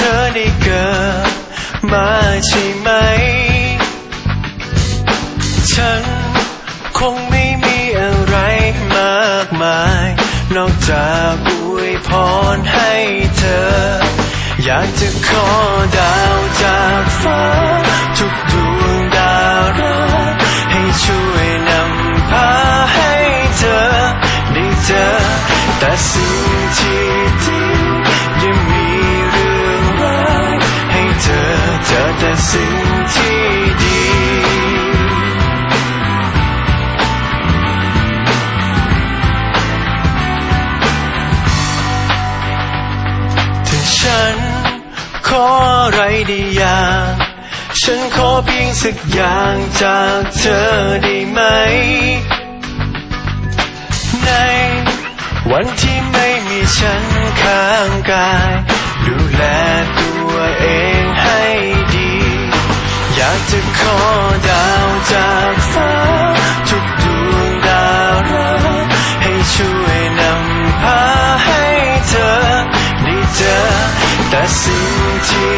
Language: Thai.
เธอได้เกิดมาใช่ไหม ฉันคงไม่มีอะไรมากมาย นอกจากอวยพรให้เธอ อยากจะขอดาวจากฟ้าทุกดวง ไรได้อย่าง ฉันขอเพียงสักอย่างจากเธอได้ไหม ในวันที่ไม่มีฉันข้างกาย ดูแลตัวเองให้ดี อยากจะขอดาวจากฟ้าทุกดวงดาวรักให้ช่วยนำพาให้เธอได้เจอแต่สิ่งที่